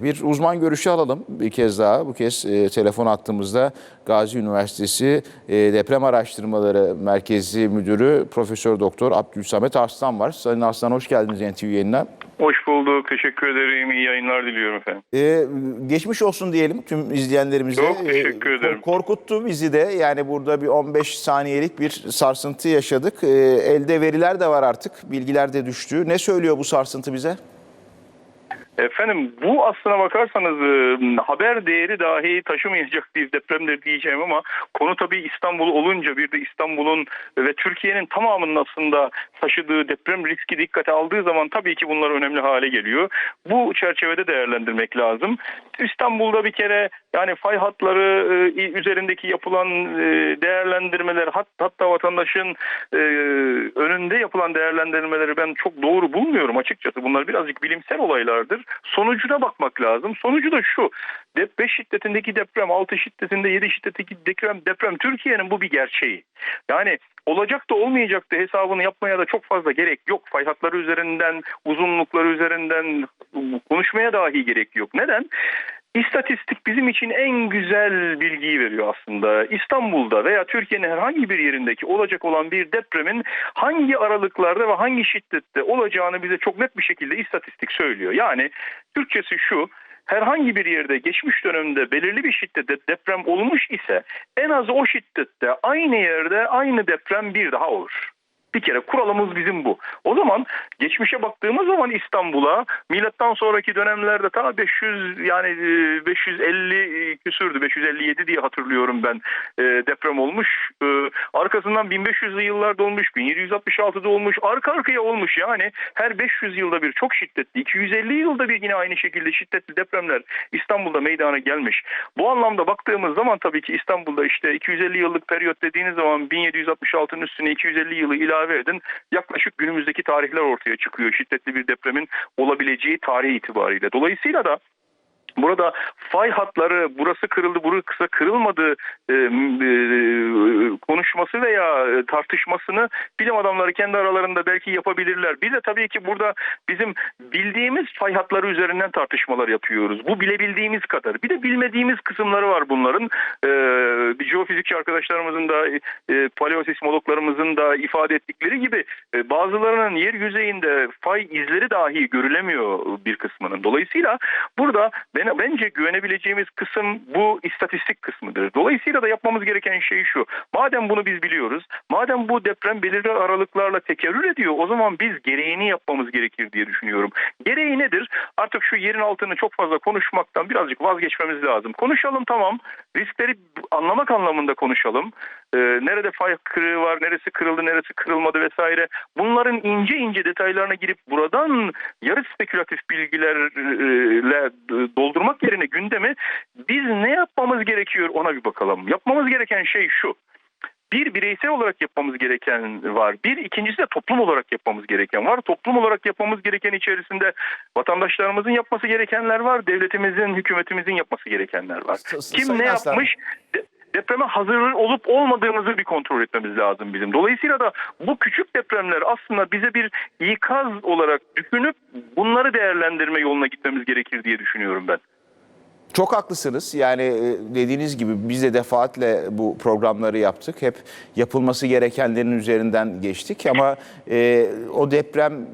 Bir uzman görüşü alalım bir kez daha. Bu kez e, telefon attığımızda Gazi Üniversitesi e, Deprem Araştırmaları Merkezi Müdürü Profesör Doktor Abdülsamet Arslan var. Sayın Arslan hoş geldiniz NTV yayınına. Hoş bulduk. Teşekkür ederim. İyi yayınlar diliyorum efendim. E, geçmiş olsun diyelim tüm izleyenlerimize. Çok teşekkür E, ederim. Korkuttu bizi de. Yani burada bir 15 saniyelik bir sarsıntı yaşadık. E, elde veriler de var artık. Bilgiler de düştü. Ne söylüyor bu sarsıntı bize? Efendim bu aslına bakarsanız e, haber değeri dahi taşımayacak bir depremdir diyeceğim ama konu tabii İstanbul olunca bir de İstanbul'un ve Türkiye'nin tamamının aslında taşıdığı deprem riski dikkate aldığı zaman tabii ki bunlar önemli hale geliyor. Bu çerçevede değerlendirmek lazım. İstanbul'da bir kere yani fay hatları e, üzerindeki yapılan e, değerlendirmeler hat, hatta vatandaşın e, önünde yapılan değerlendirmeleri ben çok doğru bulmuyorum açıkçası. Bunlar birazcık bilimsel olaylardır. Sonucuna bakmak lazım. Sonucu da şu. 5 şiddetindeki deprem, 6 şiddetinde 7 şiddetindeki deprem, deprem Türkiye'nin bu bir gerçeği. Yani olacak da olmayacak da hesabını yapmaya da çok fazla gerek yok. Fay hatları üzerinden, uzunlukları üzerinden konuşmaya dahi gerek yok. Neden? İstatistik bizim için en güzel bilgiyi veriyor aslında. İstanbul'da veya Türkiye'nin herhangi bir yerindeki olacak olan bir depremin hangi aralıklarda ve hangi şiddette olacağını bize çok net bir şekilde istatistik söylüyor. Yani Türkçesi şu, herhangi bir yerde geçmiş dönemde belirli bir şiddette deprem olmuş ise en az o şiddette aynı yerde aynı deprem bir daha olur. Bir kere kuralımız bizim bu. O zaman geçmişe baktığımız zaman İstanbul'a milattan sonraki dönemlerde ta 500 yani e, 550 küsürdü 557 diye hatırlıyorum ben e, deprem olmuş. E, arkasından 1500'lü yıllarda olmuş, 1766'da olmuş, arka arkaya olmuş yani her 500 yılda bir çok şiddetli, 250 yılda bir yine aynı şekilde şiddetli depremler İstanbul'da meydana gelmiş. Bu anlamda baktığımız zaman tabii ki İstanbul'da işte 250 yıllık periyot dediğiniz zaman 1766'nın üstüne 250 yılı ilave edin. Yaklaşık günümüzdeki tarihler ortaya çıkıyor şiddetli bir depremin olabileceği tarih itibariyle. Dolayısıyla da Burada fay hatları burası kırıldı, burası kırılmadı e, e, konuşması veya e, tartışmasını bilim adamları kendi aralarında belki yapabilirler. Bir de tabii ki burada bizim bildiğimiz fay hatları üzerinden tartışmalar yapıyoruz. Bu bilebildiğimiz kadar. Bir de bilmediğimiz kısımları var bunların. E, bir jeofizikçi arkadaşlarımızın da e, paleosismologlarımızın da ifade ettikleri gibi e, bazılarının yer yüzeyinde fay izleri dahi görülemiyor bir kısmının. Dolayısıyla burada ben bence güvenebileceğimiz kısım bu istatistik kısmıdır. Dolayısıyla da yapmamız gereken şey şu. Madem bunu biz biliyoruz, madem bu deprem belirli aralıklarla tekerrür ediyor, o zaman biz gereğini yapmamız gerekir diye düşünüyorum. Gereği nedir? Artık şu yerin altını çok fazla konuşmaktan birazcık vazgeçmemiz lazım. Konuşalım tamam. Riskleri anlamak anlamında konuşalım. Ee, nerede fay kırığı var, neresi kırıldı, neresi kırılmadı vesaire. Bunların ince ince detaylarına girip buradan yarı spekülatif bilgilerle doldurmak yerine gündemi biz ne yapmamız gerekiyor ona bir bakalım. Yapmamız gereken şey şu. Bir bireysel olarak yapmamız gereken var. Bir ikincisi de toplum olarak yapmamız gereken var. Toplum olarak yapmamız gereken içerisinde vatandaşlarımızın yapması gerekenler var. Devletimizin, hükümetimizin yapması gerekenler var. Kim ne yapmış? De- depreme hazır olup olmadığımızı bir kontrol etmemiz lazım bizim. Dolayısıyla da bu küçük depremler aslında bize bir ikaz olarak düşünüp bunları değerlendirme yoluna gitmemiz gerekir diye düşünüyorum ben. Çok haklısınız. Yani e, dediğiniz gibi biz de defaatle bu programları yaptık. Hep yapılması gerekenlerin üzerinden geçtik ama e, o deprem,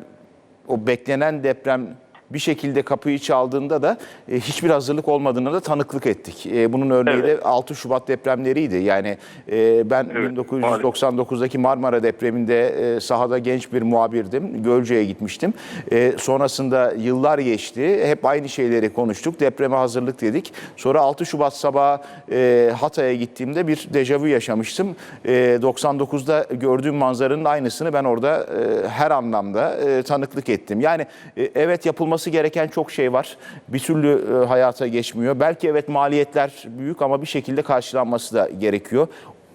o beklenen deprem bir şekilde kapıyı çaldığında da e, hiçbir hazırlık olmadığına da tanıklık ettik. E, bunun örneği de 6 Şubat depremleriydi. Yani e, ben Evet, 1999'daki Marmara depreminde e, sahada genç bir muhabirdim. Gölce'ye gitmiştim. E, sonrasında yıllar geçti. Hep aynı şeyleri konuştuk. Depreme hazırlık dedik. Sonra 6 Şubat sabahı e, Hatay'a gittiğimde bir dejavu yaşamıştım. E, 99'da gördüğüm manzaranın aynısını ben orada e, her anlamda e, tanıklık ettim. Yani e, evet yapılması gereken çok şey var. Bir türlü e, hayata geçmiyor. Belki evet maliyetler büyük ama bir şekilde karşılanması da gerekiyor.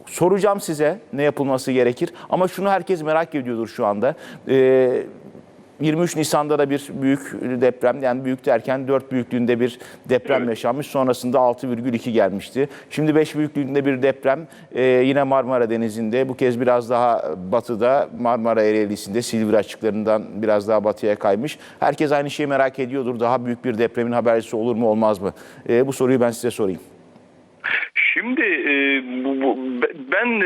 Soracağım size ne yapılması gerekir ama şunu herkes merak ediyordur şu anda. Ee, 23 Nisan'da da bir büyük deprem yani büyük derken 4 büyüklüğünde bir deprem Evet. yaşanmış. Sonrasında 6,2 gelmişti. Şimdi 5 büyüklüğünde bir deprem e, yine Marmara Denizi'nde bu kez biraz daha batıda Marmara Ereğlisi'nde Silivri açıklarından biraz daha batıya kaymış. Herkes aynı şeyi merak ediyordur. Daha büyük bir depremin habercisi olur mu olmaz mı? E, bu soruyu ben size sorayım. Şimdi e, bu, bu- be- ben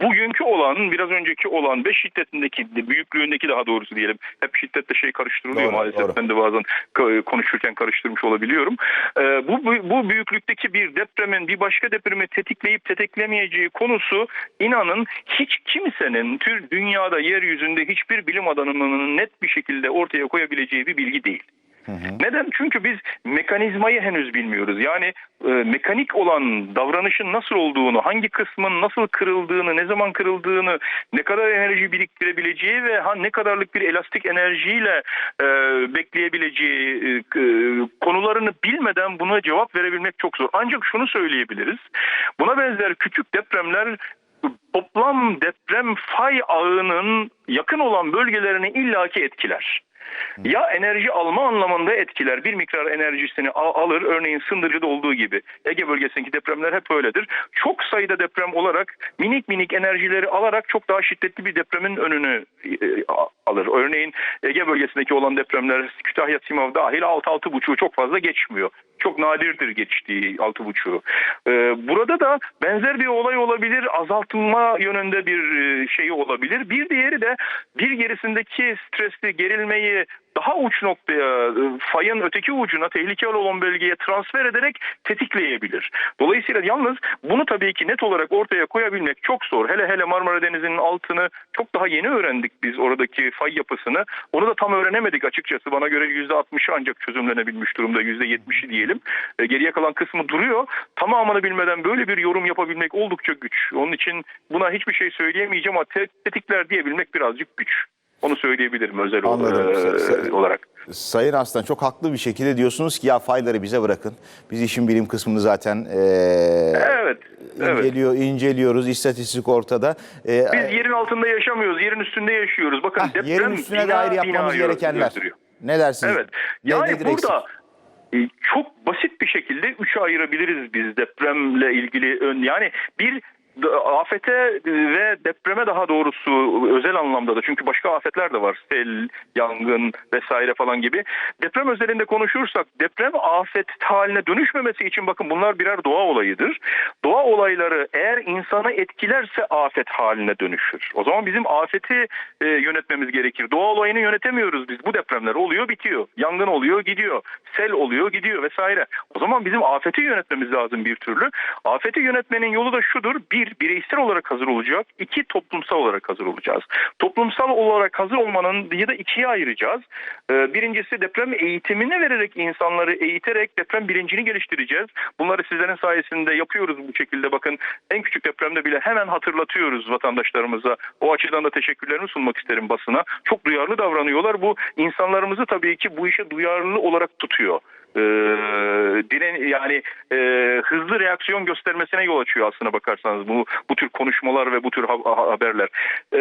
bugünkü olan biraz önceki olan 5 şiddetindeki de büyüklüğündeki daha doğrusu diyelim hep şiddetle şey karıştırılıyor Doğru, maalesef doğru. ben de bazen konuşurken karıştırmış olabiliyorum. E, bu, bu bu büyüklükteki bir depremin bir başka depremi tetikleyip tetiklemeyeceği konusu inanın hiç kimsenin tür dünyada yeryüzünde hiçbir bilim adamının net bir şekilde ortaya koyabileceği bir bilgi değil. Neden? Çünkü biz mekanizmayı henüz bilmiyoruz. Yani e, mekanik olan davranışın nasıl olduğunu, hangi kısmın nasıl kırıldığını, ne zaman kırıldığını, ne kadar enerji biriktirebileceği ve ha, ne kadarlık bir elastik enerjiyle e, bekleyebileceği e, konularını bilmeden buna cevap verebilmek çok zor. Ancak şunu söyleyebiliriz. Buna benzer küçük depremler toplam deprem fay ağının yakın olan bölgelerini illaki etkiler. Ya enerji alma anlamında etkiler. Bir miktar enerjisini al- alır. Örneğin Sındırcı'da olduğu gibi. Ege bölgesindeki depremler hep öyledir. Çok sayıda deprem olarak minik minik enerjileri alarak çok daha şiddetli bir depremin önünü e, alır. Örneğin Ege bölgesindeki olan depremler Kütahya Simav dahil 6-6,5'u çok fazla geçmiyor. Çok nadirdir geçtiği 6,5'u. Ee, burada da benzer bir olay olabilir. Azaltılma yönünde bir şeyi olabilir. Bir diğeri de bir gerisindeki stresli gerilmeyi daha uç noktaya, e, fayın öteki ucuna, tehlikeli olan bölgeye transfer ederek tetikleyebilir. Dolayısıyla yalnız bunu tabii ki net olarak ortaya koyabilmek çok zor. Hele hele Marmara Denizi'nin altını çok daha yeni öğrendik biz oradaki fay yapısını. Onu da tam öğrenemedik açıkçası. Bana göre %60'ı ancak çözümlenebilmiş durumda. %70'i diyelim. E, geriye kalan kısmı duruyor. Tamamını bilmeden böyle bir yorum yapabilmek oldukça güç. Onun için buna hiçbir şey söyleyemeyeceğim ama te- tetikler diyebilmek birazcık güç. Onu söyleyebilirim özel Anladım. e, olarak. Sayın Aslan çok haklı bir şekilde diyorsunuz ki ya fayları bize bırakın. Biz işin bilim kısmını zaten e, Evet. Evet. inceliyor, inceliyoruz. İstatistik ortada. E, Biz yerin altında yaşamıyoruz, yerin üstünde yaşıyoruz. Bakın heh, deprem yerin üstüne bina dair yapmamız binayı gerekenler. öldürüyor. Ne dersiniz? Evet. Ne- Yani eksik? burada e, çok basit bir şekilde üçe ayırabiliriz biz depremle ilgili. Yani bir afete ve depreme daha doğrusu özel anlamda da çünkü başka afetler de var. Sel, yangın vesaire falan gibi. Deprem özelinde konuşursak deprem afet haline dönüşmemesi için bakın bunlar birer doğa olayıdır. Doğa olayları eğer insanı etkilerse afet haline dönüşür. O zaman bizim afeti e, yönetmemiz gerekir. Doğa olayını yönetemiyoruz biz. Bu depremler oluyor bitiyor. Yangın oluyor gidiyor. Sel oluyor gidiyor vesaire. O zaman bizim afeti yönetmemiz lazım bir türlü. Afeti yönetmenin yolu da şudur. Bir, bireysel olarak hazır olacak. İki, toplumsal olarak hazır olacağız. Toplumsal olarak hazır olmanın ya da ikiye ayıracağız. Ee, birincisi deprem eğitimini vererek insanları eğiterek deprem bilincini geliştireceğiz. Bunları sizlerin sayesinde yapıyoruz bu şekilde. Bakın en küçük depremde bile hemen hatırlatıyoruz vatandaşlarımıza. O açıdan da teşekkürlerimi sunmak isterim basına. Çok duyarlı davranıyorlar. Bu insanlarımızı tabii ki bu işe duyarlı olarak tutuyor. Ee, diren yani e, hızlı reaksiyon göstermesine yol açıyor aslına bakarsanız bu bu tür konuşmalar ve bu tür ha- ha- haberler. Ee,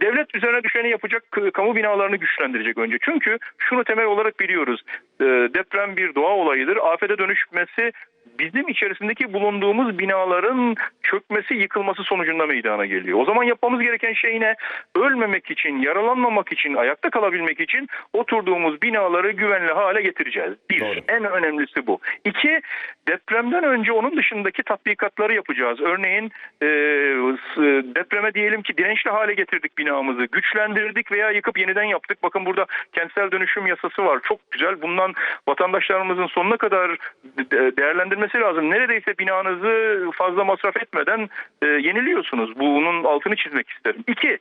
devlet üzerine düşeni yapacak kamu binalarını güçlendirecek önce. Çünkü şunu temel olarak biliyoruz. Ee, deprem bir doğa olayıdır. Afete dönüşmesi bizim içerisindeki bulunduğumuz binaların çökmesi, yıkılması sonucunda meydana geliyor. O zaman yapmamız gereken şey ne? Ölmemek için, yaralanmamak için, ayakta kalabilmek için oturduğumuz binaları güvenli hale getireceğiz. Bir, Doğru. en önemlisi bu. İki, depremden önce onun dışındaki tatbikatları yapacağız. Örneğin e, s- depreme diyelim ki dirençli hale getirdik binamızı, güçlendirdik veya yıkıp yeniden yaptık. Bakın burada kentsel dönüşüm yasası var. Çok güzel. Bundan vatandaşlarımızın sonuna kadar de- değerlendirmesi lazım. Neredeyse binanızı fazla masraf etmeden e, yeniliyorsunuz. Bunun altını çizmek isterim. İki,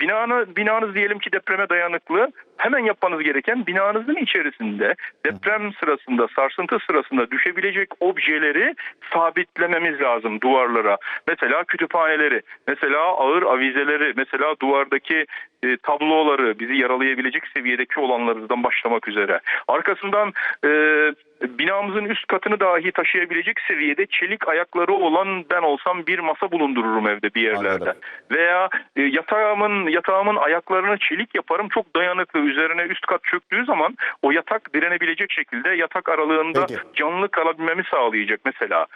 Binanı, binanız diyelim ki depreme dayanıklı. Hemen yapmanız gereken binanızın içerisinde deprem sırasında, sarsıntı sırasında düşebilecek objeleri sabitlememiz lazım duvarlara. Mesela kütüphaneleri, mesela ağır avizeleri, mesela duvardaki e, tabloları, bizi yaralayabilecek seviyedeki olanlardan başlamak üzere. Arkasından e, binamızın üst katını dahi taşıyabilecek seviyede çelik ayakları olan ben olsam bir masa bulundururum evde bir yerlerde. Anladım. Veya e, yatağımın yatağımın ayaklarını çelik yaparım. Çok dayanıklı. Üzerine üst kat çöktüğü zaman o yatak direnebilecek şekilde yatak aralığında Peki. canlı kalabilmemi sağlayacak mesela.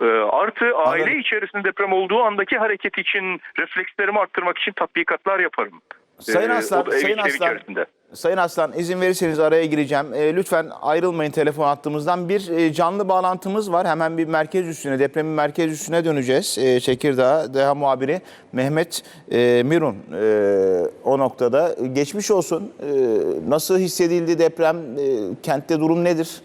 E, artı aile Anladım. içerisinde deprem olduğu andaki hareket için reflekslerimi arttırmak için tatbikatlar yaparım. Sayın E, Aslan, o da Sayın Aslan. içerisinde. Sayın Aslan izin verirseniz araya gireceğim. E, lütfen ayrılmayın telefon hattımızdan. Bir e, canlı bağlantımız var. Hemen bir merkez üstüne, depremin merkez üstüne döneceğiz. E, Tekirdağ DEHA muhabiri Mehmet e, Mirun e, o noktada. Geçmiş olsun. E, nasıl hissedildi deprem? E, kentte durum nedir?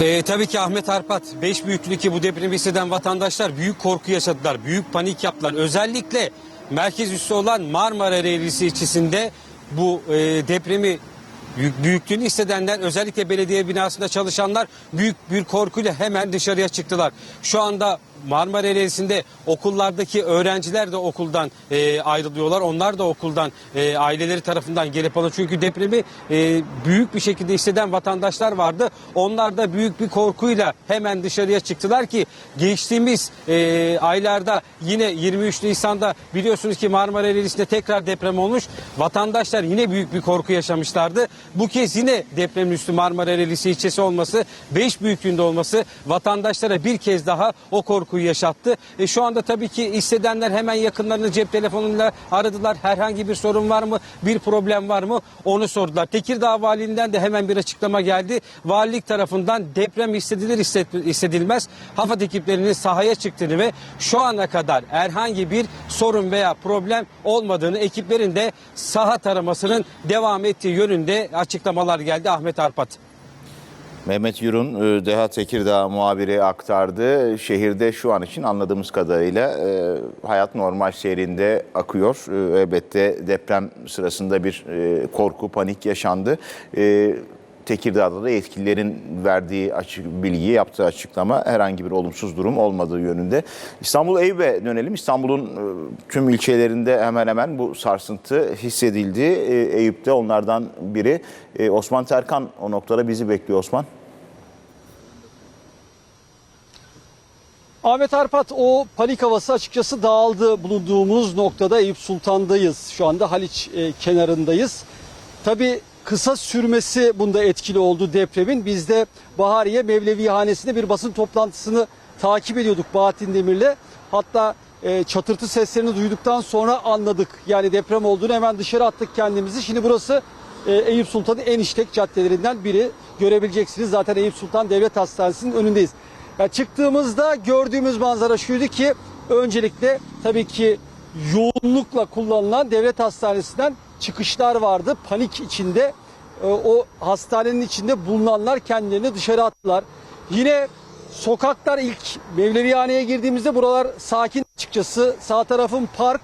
Ee, tabii ki Ahmet Arpat 5 büyüklüğündeki bu depremi hisseden vatandaşlar büyük korku yaşadılar. Büyük panik yaptılar. Özellikle merkez üssü olan Marmara Reylisi ilçesinde bu e, depremi büyük, büyüklüğünü hissedenler özellikle belediye binasında çalışanlar büyük bir korkuyla hemen dışarıya çıktılar. Şu anda Marmara Reylisi'nde okullardaki öğrenciler de okuldan e, ayrılıyorlar. Onlar da okuldan e, aileleri tarafından gelip alın. Çünkü depremi e, büyük bir şekilde hisseden vatandaşlar vardı. Onlar da büyük bir korkuyla hemen dışarıya çıktılar ki geçtiğimiz e, aylarda yine 23 Nisan'da biliyorsunuz ki Marmara Reylisi'nde tekrar deprem olmuş. Vatandaşlar yine büyük bir korku yaşamışlardı. Bu kez yine depremin üstü Marmara Reylisi ilçesi olması, 5 büyüklüğünde olması vatandaşlara bir kez daha o korkuyu yaşattı. E, şu anda tabii ki hissedenler hemen yakınlarını cep telefonuyla aradılar. Herhangi bir sorun var mı? Bir problem var mı? Onu sordular. Tekirdağ Valiliğinden de hemen bir açıklama geldi. Valilik tarafından deprem hissedilir hissedilmez. HAFAD ekiplerinin sahaya çıktığını ve şu ana kadar herhangi bir sorun veya problem olmadığını ekiplerin de saha taramasının devam ettiği yönünde açıklamalar geldi Ahmet Arpat. Mehmet Yurun, e, DEHA Tekirdağ muhabiri aktardı. Şehirde şu an için anladığımız kadarıyla e, hayat normal seyrinde akıyor. E, Elbette deprem sırasında bir korku, panik yaşandı. Tekirdağ'da da yetkililerin verdiği açık bilgi, yaptığı açıklama herhangi bir olumsuz durum olmadığı yönünde. İstanbul Eyüp'e dönelim. İstanbul'un e, tüm ilçelerinde hemen hemen bu sarsıntı hissedildi. E, Eyüp'te onlardan biri. E, Osman Terkan o noktada bizi bekliyor Osman. Ahmet Arpat o panik havası açıkçası dağıldı bulunduğumuz noktada Eyüp Sultan'dayız. Şu anda Haliç e, kenarındayız. Tabii kısa sürmesi bunda etkili oldu depremin. Biz de Bahariye Mevlevihanesi'nde bir basın toplantısını takip ediyorduk Bahattin Demir'le. Hatta e, çatırtı seslerini duyduktan sonra anladık. Yani deprem olduğunu hemen dışarı attık kendimizi. Şimdi burası e, Eyüp Sultan'ın en işlek caddelerinden biri. Görebileceksiniz zaten Eyüp Sultan Devlet Hastanesi'nin önündeyiz. Ya çıktığımızda gördüğümüz manzara şuydu ki öncelikle tabii ki yoğunlukla kullanılan devlet hastanesinden çıkışlar vardı. Panik içinde e, o hastanenin içinde bulunanlar kendilerini dışarı attılar. Yine sokaklar ilk Mevlevihane'ye girdiğimizde buralar sakin açıkçası. Sağ tarafın park,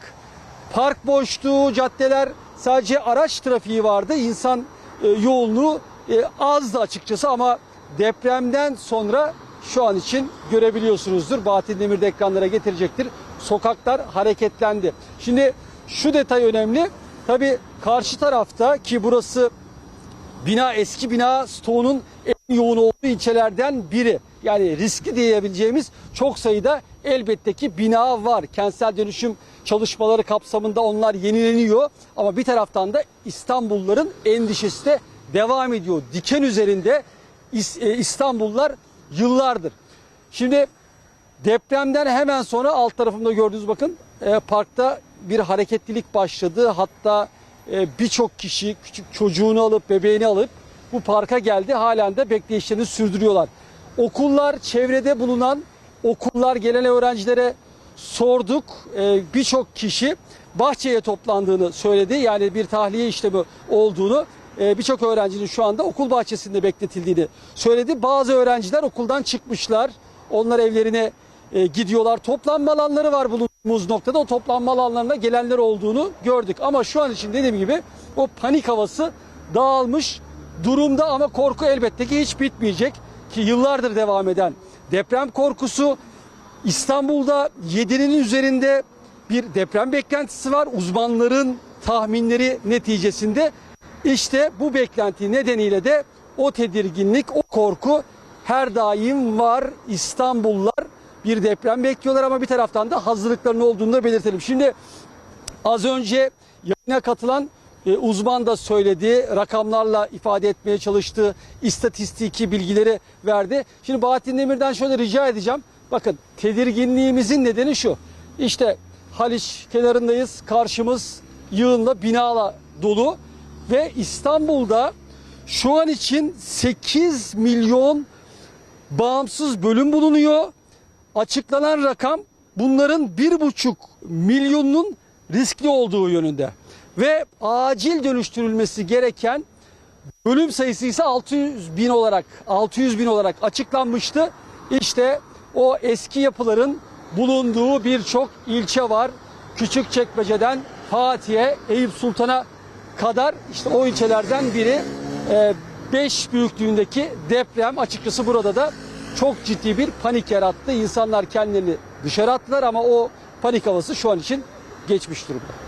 park boşluğu, caddeler sadece araç trafiği vardı. İnsan e, yoğunluğu e, azdı açıkçası ama depremden sonra şu an için görebiliyorsunuzdur. Bahattin Demir de ekranlara getirecektir. Sokaklar hareketlendi. Şimdi şu detay önemli. Tabii karşı tarafta ki burası bina eski bina stoğunun en yoğun olduğu ilçelerden biri. Yani riski diyebileceğimiz çok sayıda elbette ki bina var. Kentsel dönüşüm çalışmaları kapsamında onlar yenileniyor. Ama bir taraftan da İstanbulluların endişesi de devam ediyor. Diken üzerinde e, İstanbullular yıllardır. Şimdi Depremden hemen sonra alt tarafımda gördüğünüz bakın e, parkta bir hareketlilik başladı. Hatta e, birçok kişi küçük çocuğunu alıp bebeğini alıp bu parka geldi. Halen de bekleyişlerini sürdürüyorlar. Okullar çevrede bulunan okullar gelen öğrencilere sorduk. E, birçok kişi bahçeye toplandığını söyledi. Yani bir tahliye işlemi olduğunu e, birçok öğrencinin şu anda okul bahçesinde bekletildiğini söyledi. Bazı öğrenciler okuldan çıkmışlar. Onlar evlerine e, gidiyorlar. Toplanma alanları var bulunduğumuz noktada. O toplanma alanlarına gelenler olduğunu gördük. Ama şu an için dediğim gibi o panik havası dağılmış durumda ama korku elbette ki hiç bitmeyecek. Ki yıllardır devam eden deprem korkusu İstanbul'da 7'nin üzerinde bir deprem beklentisi var. Uzmanların tahminleri neticesinde işte bu beklenti nedeniyle de o tedirginlik, o korku her daim var. İstanbullular bir deprem bekliyorlar ama bir taraftan da hazırlıkların olduğunu da belirtelim. Şimdi az önce yayına katılan e, uzman da söyledi. Rakamlarla ifade etmeye çalıştı. istatistiki bilgileri verdi. Şimdi Bahattin Demir'den şöyle rica edeceğim. Bakın tedirginliğimizin nedeni şu. İşte Haliç kenarındayız. Karşımız yığınla binala dolu ve İstanbul'da şu an için 8 milyon bağımsız bölüm bulunuyor. Açıklanan rakam bunların 1,5 milyonunun riskli olduğu yönünde. Ve acil dönüştürülmesi gereken bölüm sayısı ise 600 bin olarak 600 bin olarak açıklanmıştı. İşte o eski yapıların bulunduğu birçok ilçe var. Küçükçekmece'den Fatih'e, Eyüp Sultan'a kadar işte o ilçelerden biri 5 büyüklüğündeki deprem açıkçası burada da çok ciddi bir panik yarattı. İnsanlar kendilerini dışarı attılar ama o panik havası şu an için geçmiş durumda.